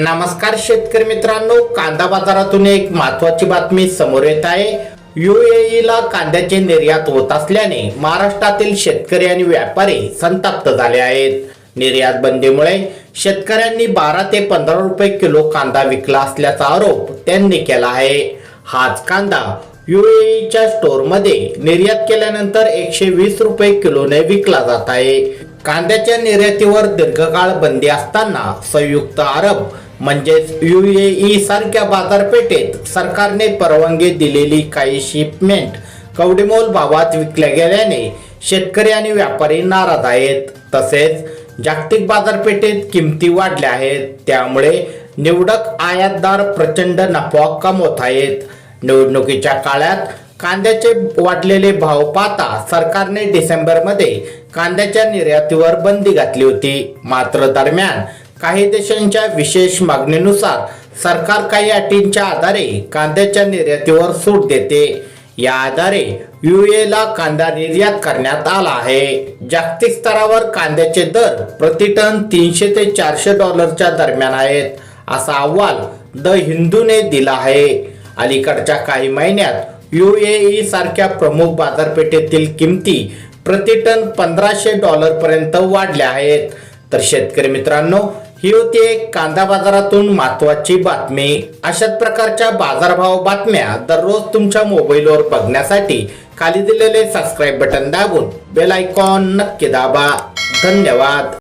नमस्कार शेतकरी मित्रांनो कांदा बाजारातून एक महत्वाची बातमी समोर येत आहे. युएईला ला कांद्याचे निर्यात होत असल्याने महाराष्ट्रातील शेतकरी आणि व्यापारी संतप्त झाले आहेत. निर्यात बंदीमुळे शेतकऱ्यांनी बारा ते पंधरा रुपये किलो कांदा विकला असल्याचा आरोप त्यांनी केला आहे. हाच कांदा युएईच्या स्टोअरमध्ये निर्यात केल्यानंतर एकशे वीस रुपये किलोने विकला जात आहे. कांद्याच्या निर्यातीवर दीर्घकाळ बंदी असताना संयुक्त अरब म्हणजेच यू ए ई सारख्या बाजारपेठेत सरकारने परवानगी दिलेली काही शिपमेंट कवडीमोल भावात विकल्या गेल्याने शेतकरी आणि व्यापारी नाराज आहेत. तसेच जागतिक बाजारपेठेत किमती वाढल्या आहेत. त्यामुळे निवडक आयातदार प्रचंड नफा कमवत आहेत. निवडणुकीच्या काळात कांद्याचे वाढलेले भाव पाहता सरकारने डिसेंबरमध्ये कांद्याच्या निर्यातीवर बंदी घातली होती. मात्र दरम्यान काही देशांच्या विशेष मागणीनुसार सरकार काही अटींच्या आधारे कांद्याच्या निर्यातीवर सूट देते. या आधारे युएला कांदा निर्यात करण्यात आला आहे. जागतिक स्तरावर कांद्याचे दर प्रति टन तीनशे ते चारशे डॉलरच्या दरम्यान आहेत असा अहवाल द हिंदूने दिला आहे. अलीकडच्या काही महिन्यात युएई सारख्या प्रमुख बाजारपेठेतील किमती प्रति टन पंधराशे डॉलर पर्यंत वाढल्या आहेत. तर शेतकरी मित्रांनो ही होती एक कांदा बाजारातून महत्वाची बातमी. अशाच प्रकारच्या बाजारभाव बातम्या दररोज तुमच्या मोबाईलवर बघण्यासाठी खाली दिलेले सबस्क्राईब बटन दाबून बेल आयकॉन नक्की दाबा. धन्यवाद.